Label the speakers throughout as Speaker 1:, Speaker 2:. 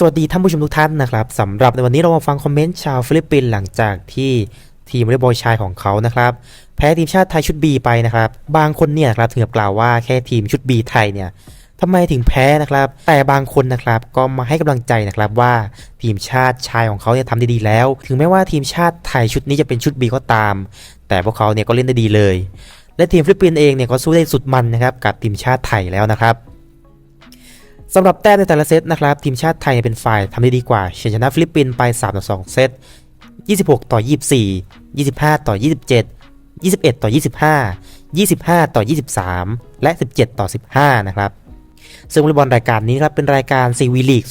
Speaker 1: สวัสดีท่านผู้ชมทุกท่านนะครับสำหรับในวันนี้เรามาฟังคอมเมนต์ชาวฟิลิปปินส์หลังจากที่ทีมวอลเลย์บอลชายของเขานะครับ แพ้ทีมชาติไทยชุด B ไปนะครับ บางคนเนี่ยนะครับถึงกับกล่าวว่าแค่ทีมชุด B ไทยเนี่ยทำไมถึงแพ้นะครับ แต่บางคนนะครับก็มาให้กำลังใจนะครับว่าทีมชาติชายของเขาเนี่ยทำได้ดีแล้ว ถึงแม้ว่าทีมชาติไทยชุดนี้จะเป็นชุด B ก็ตาม แต่พวกเขาเนี่ยก็เล่นได้ดีเลย และทีมฟิลิปปินส์เองเนี่ยก็สู้ได้สุดมันนะครับกับทีมชาติไทยแล้วนะครับ สำหรับแต้มในแต่ละเซตนะครับ ทีมชาติไทยเป็นฝ่ายทำได้ดีกว่าชนะฟิลิปปินส์ไป3ต่อ2เซต 26 ต่อ 24 25 ต่อ 27 21 ต่อ 25 25 ต่อ 23 และ 17 ต่อ 15 นะครับ ซึ่งวอลเลย์บอลรายการนี้ครับเป็นรายการซีวีลีก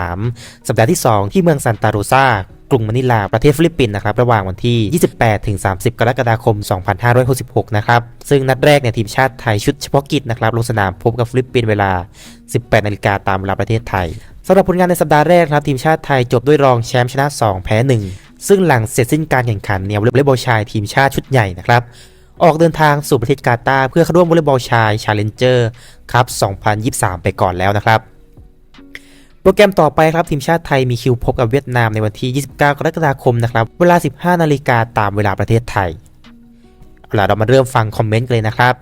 Speaker 1: 2023 สัปดาห์ที่ 2 ที่เมืองซันตาโรซา กรุงมะนิลาประเทศฟิลิปปินส์นะครับระหว่างวันที่ 28 ถึง 30 กรกฎาคม 2566 นะครับซึ่งนัดแรกเนี่ยทีมชาติไทยชุดเฉพาะกิจนะครับลงสนามพบกับฟิลิปปินส์เวลา 18 นาฬิกาตามเวลาประเทศไทยสำหรับผลงานในสัปดาห์แรกครับทีมชาติไทยจบด้วยรองแชมป์ชนะ 2 แพ้ 1 ซึ่งหลังเสร็จสิ้นการแข่งขันเนี่ยวอลเลย์บอลชายทีมชาติชุดใหญ่นะครับออกเดินทางสู่ประเทศกาตาร์เพื่อเข้าร่วมวอลเลย์บอลชายชาเลนเจอร์ครับ 2023 ไปก่อนแล้วนะครับ โปรแกรมต่อไปครับทีมชาติไทยมีคิวพบกับเวียดนามในวันที่ 29 กรกฎาคมนะครับ เวลา 15 นาฬิกาตามเวลาประเทศไทยเอาล่ะเรามาเริ่มฟังคอมเมนต์กันเลยนะครับ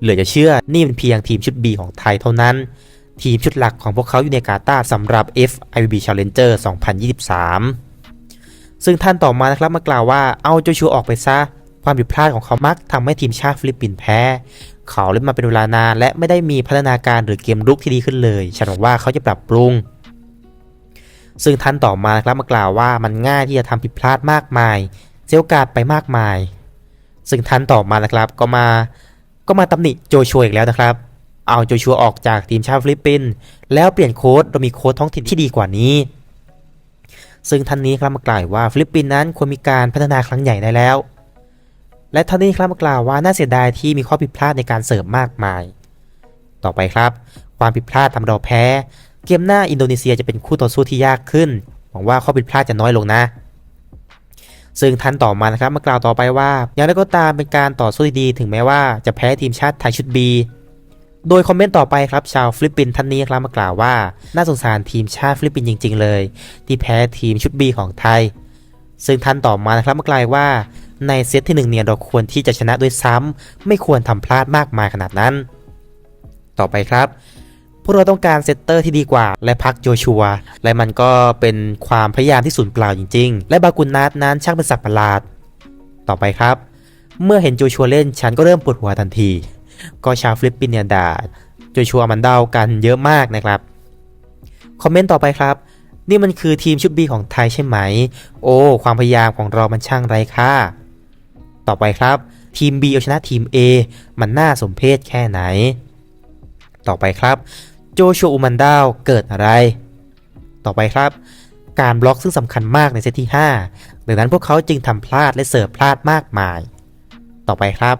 Speaker 1: เหลือจะเชื่อนี่เป็นเพียงทีมชุด B ของไทยเท่านั้น ทีมชุดหลักของพวกเขาอยู่ในกาตาร์สำหรับ FIVB Challenger 2023 ซึ่งท่านต่อมานะครับมากล่าวว่าเอาโจชัวออกไปซะ ความผิดพลาดของเขามักทำให้ทีมชาติฟิลิปปินส์แพ้ เขาเล่นมาเป็นเวลานานและไม่ได้มีพัฒนาการหรือเกมรุกที่ดีขึ้นเลย ฉันหวังว่าเขาจะปรับปรุง ซึ่งท่านต่อมาครับมากล่าวว่ามันง่ายที่จะทำผิดพลาดมากมาย เสียโอกาสไปมากมาย ซึ่งท่านต่อมานะครับก็มา ก็มาตำหนิโจชัวอีกแล้วนะครับ เอาโจชัวออกจากทีมชาติฟิลิปปินส์แล้วเปลี่ยนโค้ชเรามีโค้ชท้องถิ่นที่ดีกว่านี้ซึ่งท่านนี้ครับมากล่าวว่าฟิลิปปินส์นั้นควรมีการพัฒนาครั้งใหญ่ได้แล้ว และท่านนี้ครับมากล่าวว่าน่าเสียดายที่มีข้อผิดพลาดในการเสริมมากมาย ต่อไปครับ ความผิดพลาดทำเราแพ้ เกมหน้าอินโดนีเซียจะเป็นคู่ต่อสู้ที่ยากขึ้น หวังว่าข้อผิดพลาดจะน้อยลงนะ ซึ่งท่านต่อมานะครับมากล่าวต่อไปว่า อย่างไรก็ตามเป็นการต่อสู้ที่ดีถึงแม้ว่าจะแพ้ทีมชาติไทยชุด B โดยคอมเมนต์ต่อไปครับชาวฟิลิปปินส์ท่านนี้ครับมากล่าวว่า น่าสงสารทีมชาติฟิลิปปินส์จริง ๆ เลย ที่แพ้ทีมชุด B ของไทย ซึ่งท่านต่อมานะครับมากล่าวว่า ในเซตที่หนึ่งเนี่ยเราควรที่จะชนะด้วยซ้ำไม่ควรทำพลาดมากมายขนาดนั้น ต่อไปครับ พวกเราต้องการเซตเตอร์ที่ดีกว่า และพักโจชัว และมันก็เป็นความพยายามที่สูญเปล่าจริง ๆ และบากุนนัทนั้นช่างเป็นสัตว์ประหลาด ต่อไปครับ เมื่อเห็นโจชัวเล่นฉันก็เริ่มปวดหัวทันที ก็ชาวฟิลิปปินส์เนี่ยด่าโจชัวมันเดากันเยอะมากนะครับคอมเมนต์ต่อไปครับนี่มันคือทีมชุด B ของไทยใช่ไหม โอ้ ความพยายามของเรามันช่างไร้ค่า ต่อไปครับ ทีม B เอาชนะทีม A มันน่าสมเพชแค่ไหน ต่อไปครับ โจชัวอุมันดาวเกิดอะไร ต่อไปครับ การบล็อกซึ่งสำคัญมากในเซตที่5ดังนั้นพวกเขาจึงทำพลาดและเสิร์ฟพลาดมากมาย ต่อไปครับ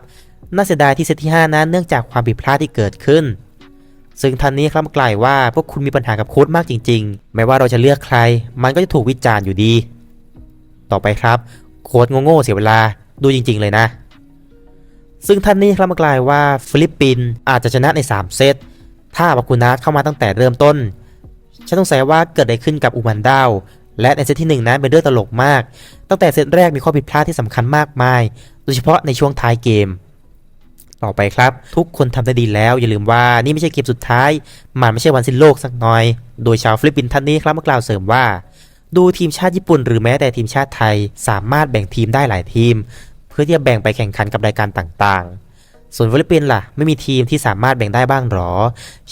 Speaker 1: น่าเสียดายที่เซตที่ 5 นั้นเนื่องจากความผิดพลาดที่เกิดขึ้นซึ่งท่านนี้ครับกล่าวว่าพวกคุณมีปัญหากับโค้ดมากจริงๆ ไม่ว่าเราจะเลือกใคร มันก็จะถูกวิจารณ์อยู่ดี ต่อไปครับ โค้ดโง่ๆเสียเวลา ดูจริง ๆ เลยนะ ซึ่งท่านนี้ครับกล่าวว่าฟิลิปปินส์อาจจะชนะใน 3 เซต ถ้าบากูนาเข้ามาตั้งแต่เริ่มต้น ฉันสงสัยว่าเกิดอะไรขึ้นกับอุมันดาว และในเซตที่ 1 นั้นเป็นเรื่องตลกมาก ตั้งแต่เซตแรกมีข้อผิดพลาดที่สำคัญมากมาย โดยเฉพาะในช่วงท้ายเกม ต่อไปครับ ทุกคนทำได้ดีแล้ว อย่าลืมว่านี่ไม่ใช่เกมสุดท้าย มันไม่ใช่วันสิ้นโลกสักหน่อย โดยชาวฟิลิปปินส์ท่านนี้ครับมากล่าวเสริมว่าดูทีมชาติญี่ปุ่นหรือแม้แต่ทีมชาติไทยสามารถแบ่งทีมได้หลายทีม เพื่อที่จะแบ่งไปแข่งขันกับรายการต่างๆ ส่วนฟิลิปปินส์ล่ะ ไม่มีทีมที่สามารถแบ่งได้บ้างหรอ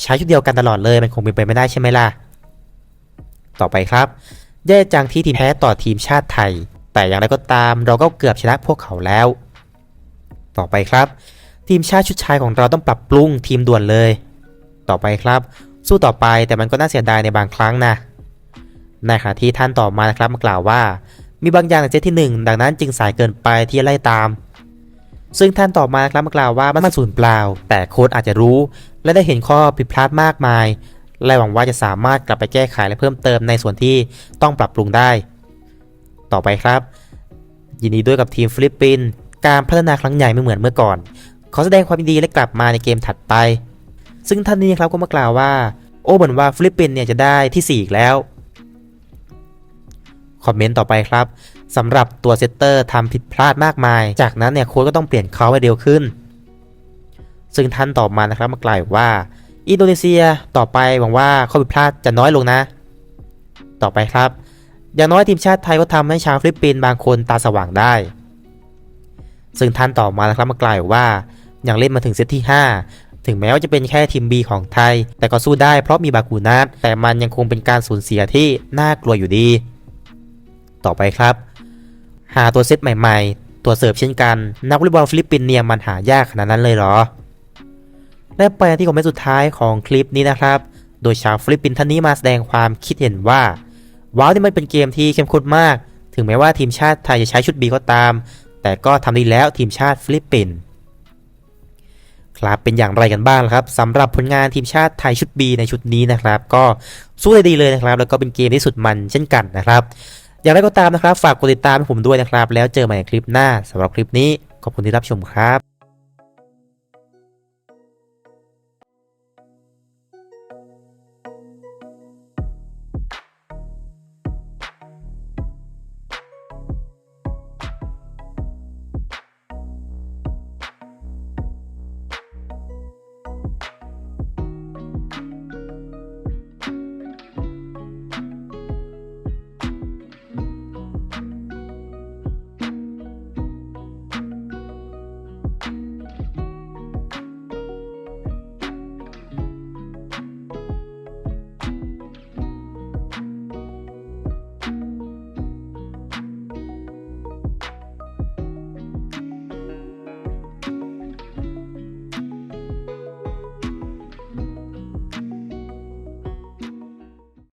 Speaker 1: ใช้ชุดเดียวกันตลอดเลยมันคงเป็นไปไม่ได้ใช่ไหมล่ะ ต่อไปครับ แย่จังที่ทีมแพ้ต่อทีมชาติไทย แต่อย่างไรก็ตามเราก็เกือบชนะพวกเขาแล้ว ต่อไปครับ ทีมชาติชุดชายของเราต้องปรับปรุงทีมด่วนเลย ต่อไปครับ สู้ต่อไปแต่มันก็น่าเสียดายในบางครั้งนะในขณะที่ท่านต่อมานะครับมากล่าวว่า มีบางอย่างในเซตที่ 1 ดังนั้นจึงสายเกินไปที่จะไล่ตาม ซึ่งท่านต่อมาครับมากล่าวว่ามันสูญเปล่า แต่โค้ชอาจจะรู้ และได้เห็นข้อผิดพลาดมากมาย และหวังว่าจะสามารถกลับไปแก้ไขและเพิ่มเติมในส่วนที่ต้องปรับปรุงได้ ต่อไปครับ ยินดีด้วยกับทีมฟิลิปปินส์การพัฒนาครั้งใหญ่ไม่เหมือนเมื่อก่อน ขอแสดงความยินดีและกลับมาในเกมถัดไป ซึ่งท่านนี้ครับก็มากล่าวว่า โอ้เหมือนว่าฟิลิปปินส์เนี่ยจะได้ที่4อีกแล้ว คอมเมนต์ต่อไปครับสำหรับตัวเซตเตอร์ทำผิดพลาดมากมาย จากนั้นเนี่ยโค้ชก็ต้องเปลี่ยนเขาให้เร็วขึ้น ซึ่งท่านตอบมานะครับมากล่าวว่า อินโดนีเซียต่อไปหวังว่าข้อผิดพลาดจะน้อยลงนะ ต่อไปครับ อย่างน้อยทีมชาติไทยก็ทำให้ชาวฟิลิปปินส์บางคนตาสว่างได้ ซึ่งท่านต่อมานะครับมากล่าวว่ายังเล่นมาถึงเซตที่ 5ถึงแม้ว่าจะเป็นแค่ทีม B ของไทย แต่ก็สู้ได้เพราะมีบากูนัทแต่มันยังคงเป็นการสูญเสียที่น่ากลัวอยู่ดี ต่อไปครับ หาตัวเซตใหม่ๆ ตัวเสิร์ฟเช่นกัน นักวอลเลย์บอลฟิลิปปินส์เนี่ยมันหายากขนาดนั้นเลยเหรอ และไปที่คอมเมนต์สุดท้ายของคลิปนี้นะครับ โดยชาวฟิลิปปินส์ท่านนี้มาแสดงความคิดเห็นว่าว้าวที่มันเป็นเกมที่เข้มข้นมาก ถึงแม้ว่าทีมชาติไทยจะใช้ชุด B ก็ตาม แต่ก็ทำดีแล้วทีมชาติฟิลิปปินส์ครับเป็นอย่างไรกันบ้างครับสำหรับผลงานทีมชาติไทยชุด B ในชุดนี้นะครับ ก็สู้ได้ดีเลยนะครับ แล้วก็เป็นเกมที่สุดมันเช่นกันนะครับ อย่างไรก็ตามนะครับ ฝากกดติดตามให้ผมด้วยนะครับ แล้วเจอใหม่ในคลิปหน้าสำหรับคลิปนี้ขอบคุณที่รับชมครับ